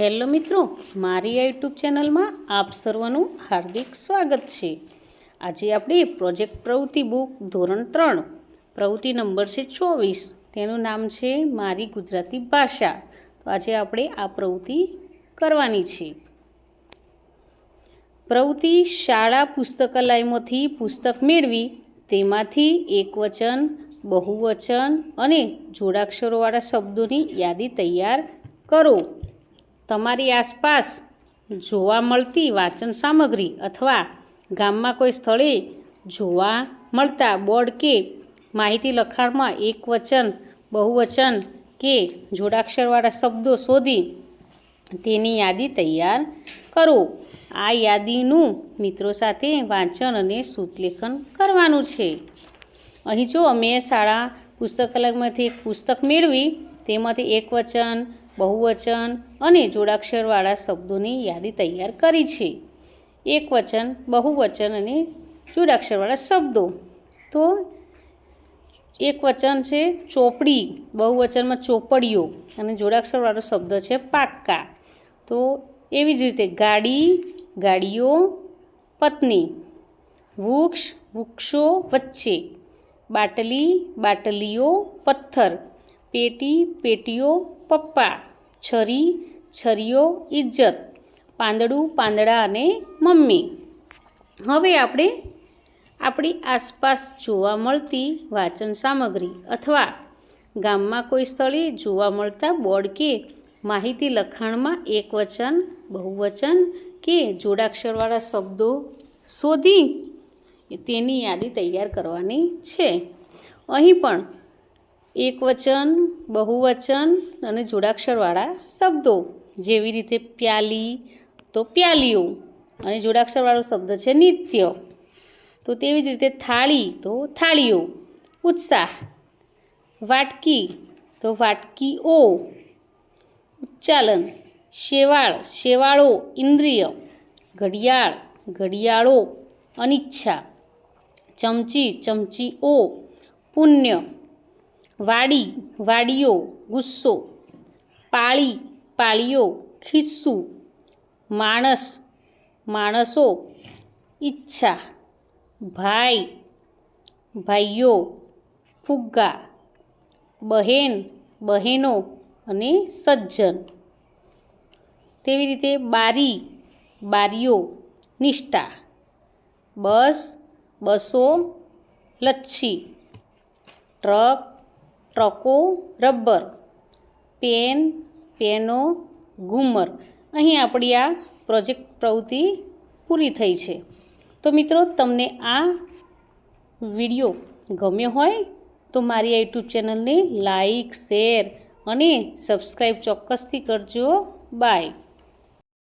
Hello મિત્રો, મારી આ યુટ્યુબ ચેનલમાં આપ સર્વનું હાર્દિક સ્વાગત છે. આજે આપણે પ્રોજેક્ટ પ્રવૃત્તિ બુક ધોરણ ત્રણ, પ્રવૃત્તિ નંબર છે ચોવીસ, તેનું નામ છે મારી ગુજરાતી ભાષા. તો આજે આપણે આ પ્રવૃત્તિ કરવાની છે. પ્રવૃત્તિ શાળા પુસ્તકાલયમાંથી પુસ્તક મેળવી, તેમાંથી એકવચન બહુવચન અને જોડાક્ષરોવાળા શબ્દોની યાદી તૈયાર કરો. તમારી આસપાસ જોવા મળતી વાંચન સામગ્રી અથવા ગામમાં કોઈ સ્થળે જોવા મળતા બોર્ડ કે માહિતી લખાણમાં એક વચન, બહુવચન કે જોડાક્ષરવાળા શબ્દો શોધી તેની યાદી તૈયાર કરો. આ યાદીનું મિત્રો સાથે વાંચન અને સૂતલેખન કરવાનું છે. અહીં જો અમે શાળા પુસ્તકાલયમાંથી એક પુસ્તક મેળવી, તેમાંથી એક વચન બહુવચન અને જોડાક્ષરવાળા શબ્દોની યાદી તૈયાર કરી છે. એક વચન બહુવચન અને જોડાક્ષરવાળા શબ્દો. તો એક વચન છે ચોપડી, બહુવચનમાં ચોપડીઓ અને જોડાક્ષરવાળો શબ્દ છે પાક્કા. તો એવી જ રીતે ગાડી, ગાડીઓ, પત્ની, વૃક્ષ, વૃક્ષો વચ્ચે. બાટલી, બાટલીઓ, પથ્થર. પેટી, પેટીઓ પપ્પા, છરી, છરીઓ ઇજ્જત પાંદડું, પાંદડા અને મમ્મી. હવે આપણે આપણી આસપાસ જોવા મળતી વાંચન સામગ્રી અથવા ગામમાં કોઈ સ્થળે જોવા મળતા બોર્ડ કે માહિતી લખાણમાં એક વચન, બહુવચન કે જોડાક્ષરવાળા શબ્દો શોધી તેની યાદી તૈયાર કરવાની છે. અહીં પણ એક વચન બહુવચન અને જોડાક્ષરવાળા શબ્દો. જેવી રીતે પ્યાલી, તો પ્યાલીઓ. અને જોડાક્ષરવાળો શબ્દ છે નિત્ય. તો તેવી જ રીતે થાળી, તો થાળીઓ. ઉત્સાહ. વાટકી, તો વાટકીઓ. ઉચ્ચાલન. શેવાળ, શેવાળો, ઇન્દ્રિય. ઘડિયાળ, ઘડિયાળો. અનિચ્છા. ચમચી, ચમચીઓ. પુણ્ય. વાડી, વાડીઓ, ગુસ્સો, પાળી, પાળીઓ, ખિસ્સું, માણસ, માણસો, ઈચ્છા, ભાઈ, ભાઈઓ, ફુગ્ગા, બહેન, બહેનો અને સજ્જન. તેવી રીતે બારી, બારીઓ, નિષ્ઠા, બસ, બસો, લચ્છી, ટ્રક ટ્રકો, રબર, પેન, પેનો, ઘૂમર. અહીં આપણી આ પ્રોજેક્ટ પ્રવૃત્તિ પૂરી થઈ છે. તો મિત્રો, તમને આ વીડિયો ગમ્યો હોય, તો મારી આ યુટ્યુબ ચેનલને લાઈક, શેર અને સબસ્ક્રાઈબ ચોક્કસથી કરજો. બાય.